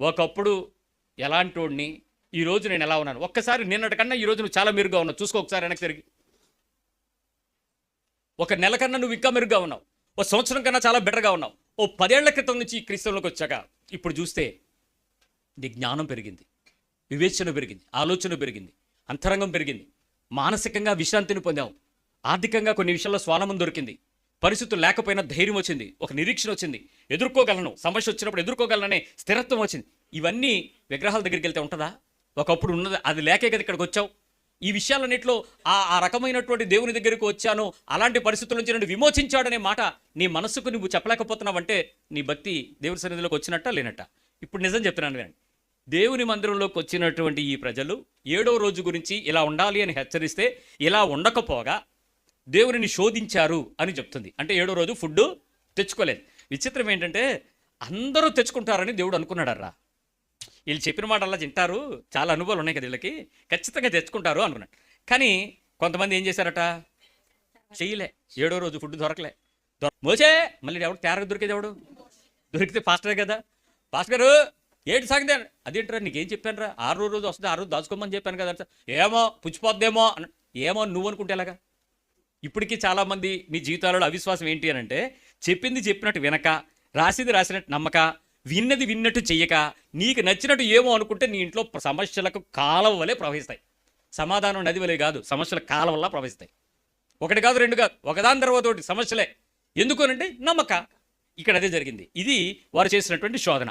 ఒకప్పుడు ఎలాంటోడిని ఈ రోజు నేను ఎలా ఉన్నాను? ఒక్కసారి నిన్నటికన్నా ఈ రోజు నువ్వు చాలా మెరుగ్గా ఉన్నావు. చూసుకో ఒకసారి వెనక్కి తిరిగి. ఒక నెల కన్నా నువ్వు ఇంకా మెరుగ్గా ఉన్నావు. ఓ సంవత్సరం కన్నా చాలా బెటర్గా ఉన్నావు. ఓ పదేళ్ళ క్రితం నుంచి ఈ క్రీస్తులోకి వచ్చాక ఇప్పుడు చూస్తే నీ జ్ఞానం పెరిగింది. వివేచన పెరిగింది. ఆలోచన పెరిగింది. అంతరంగం పెరిగింది. మానసికంగా విశ్రాంతిని పొందావు. ఆర్థికంగా కొన్ని విషయాల్లో స్వానందం దొరికింది. పరిస్థితులు లేకపోయినా ధైర్యం వచ్చింది ఒక నిరీక్షణ వచ్చింది ఎదుర్కోగలను సమస్య వచ్చినప్పుడు ఎదుర్కోగలననే స్థిరత్వం వచ్చింది. ఇవన్నీ విగ్రహాల దగ్గరికి వెళ్తే ఉంటుందా? ఒకప్పుడు ఉన్నది అది లేకే కదా ఇక్కడికి వచ్చావు. ఈ విషయాలన్నింటిలో ఆ ఆ రకమైనటువంటి దేవుని దగ్గరికి వచ్చాను అలాంటి పరిస్థితుల నుంచి నన్ను విమోచించాడనే మాట నీ మనసుకు నువ్వు చెప్పలేకపోతున్నావంటే నీ భక్తి దేవుని సన్నిధిలోకి వచ్చినట్ట లేనట్ట? ఇప్పుడు నిజం చెప్తున్నాను వినండి. దేవుని మందిరంలోకి వచ్చినటువంటి ఈ ప్రజలు ఏడో రోజు గురించి ఇలా ఉండాలి అని హెచ్చరిస్తే ఇలా ఉండకపోగా దేవుడిని శోధించారు అని చెప్తుంది. అంటే ఏడో రోజు ఫుడ్ తెచ్చుకోలేదు. విచిత్రం ఏంటంటే అందరూ తెచ్చుకుంటారని దేవుడు అనుకున్నాడర్రా. వీళ్ళు చెప్పిన మాట అలా తింటారు. చాలా అనుభవాలు ఉన్నాయి కదా వీళ్ళకి. ఖచ్చితంగా తెచ్చుకుంటారు అనుకున్నాడు. కానీ కొంతమంది ఏం చేశారట? చేయలే. ఏడో రోజు ఫుడ్ దొరకలే. దొర మోసే మళ్ళీ ఎవడు తేరగా దొరికేది ఎవడు? దొరికితే ఫాస్టరే కదా. ఫాస్ట్ గారు ఏంటి సాగింది. అదేంటరా నీకేం చెప్పాను రా ఆరో రోజు వస్తుంది ఆ రోజు దాచుకోమని చెప్పాను కదా. ఏమో పుచ్చిపోద్దేమో ఏమో నువ్వు అనుకుంటే ఎలాగా? ఇప్పటికీ చాలామంది మీ జీవితాలలో అవిశ్వాసం ఏంటి అని అంటే చెప్పింది చెప్పినట్టు వినక రాసింది రాసినట్టు నమ్మక విన్నది విన్నట్టు చెయ్యక నీకు నచ్చినట్టు ఏమో అనుకుంటే నీ ఇంట్లో సమస్యలకు కాలం వలె ప్రవహిస్తాయి. సమాధానం నది వలె కాదు సమస్యల కాలం వల్ల ప్రవహిస్తాయి. ఒకటి కాదు రెండు కాదు ఒకదాని తర్వాత ఒకటి సమస్యలే. ఎందుకు అంటే నమ్మక. ఇక్కడ అదే జరిగింది. ఇది వారు చేసినటువంటి శోధన.